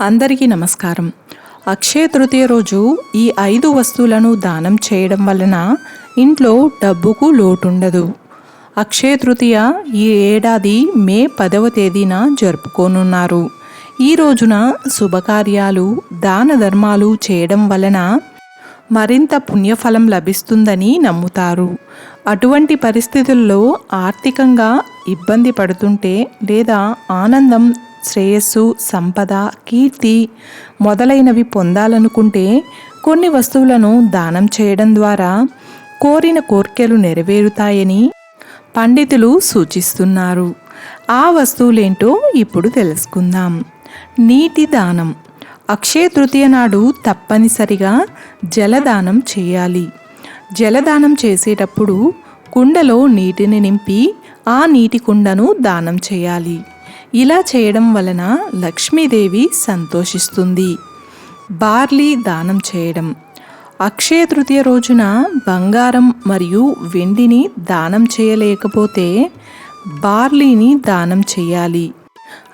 అందరికీ నమస్కారం. అక్షయ తృతీయ రోజు ఈ ఐదు వస్తువులను దానం చేయడం వలన ఇంట్లో డబ్బుకు లోటుండదు. అక్షయ తృతీయ ఈ ఏడాది మే పదవ తేదీన జరుపుకోనున్నారు. ఈ రోజున శుభకార్యాలు దాన ధర్మాలు చేయడం వలన మరింత పుణ్యఫలం లభిస్తుందని నమ్ముతారు. అటువంటి పరిస్థితుల్లో ఆర్థికంగా ఇబ్బంది పడుతుంటే లేదా ఆనందం శ్రేయస్సు సంపద కీర్తి మొదలైనవి పొందాలనుకుంటే కొన్ని వస్తువులను దానం చేయడం ద్వారా కోరిన కోర్కెలు నెరవేరుతాయని పండితులు సూచిస్తున్నారు. ఆ వస్తువులేంటో ఇప్పుడు తెలుసుకుందాం. నీటి దానం. అక్షయ తృతీయ నాడు తప్పనిసరిగా జలదానం చేయాలి. జలదానం చేసేటప్పుడు కుండలో నీటిని నింపి ఆ నీటి కుండను దానం చేయాలి. ఇలా చేయడం వలన లక్ష్మీదేవి సంతోషిస్తుంది. బార్లీ దానం చేయడం. అక్షయ తృతీయ రోజున బంగారం మరియు వెండిని దానం చేయలేకపోతే బార్లీని దానం చేయాలి.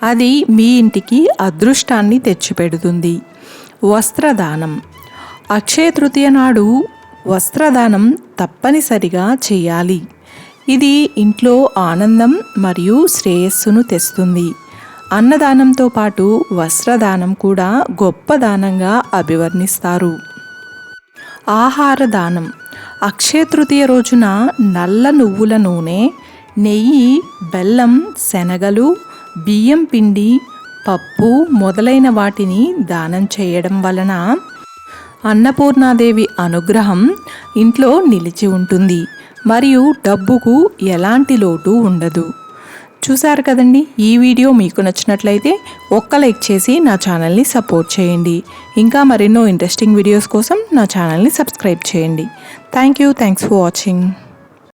అది మీ ఇంటికి అదృష్టాన్ని తెచ్చిపెడుతుంది. వస్త్రదానం. అక్షయ తృతీయ నాడు వస్త్రదానం తప్పనిసరిగా చేయాలి. ఇది ఇంట్లో ఆనందం మరియు శ్రేయస్సును తెస్తుంది. అన్నదానంతో పాటు వస్త్రదానం కూడా గొప్ప దానంగా అభివర్ణిస్తారు. ఆహార దానం. అక్షయ తృతీయ రోజున నల్ల నువ్వుల నూనె నెయ్యి బెల్లం శనగలు బియ్యం పిండి పప్పు మొదలైన వాటిని దానం చేయడం వలన అన్నపూర్ణాదేవి అనుగ్రహం ఇంట్లో నిలిచి ఉంటుంది. మరియు డబ్బుకు ఎలాంటి లోటు ఉండదు. చూసారు కదండి? ఈ వీడియో మీకు నచ్చినట్లయితే ఒక్క లైక్ చేసి నా ఛానల్ని సపోర్ట్ చేయండి. ఇంకా మరెన్నో ఇంట్రెస్టింగ్ వీడియోస్ కోసం నా ఛానల్ని సబ్స్క్రైబ్ చేయండి. Thank you. Thanks for watching.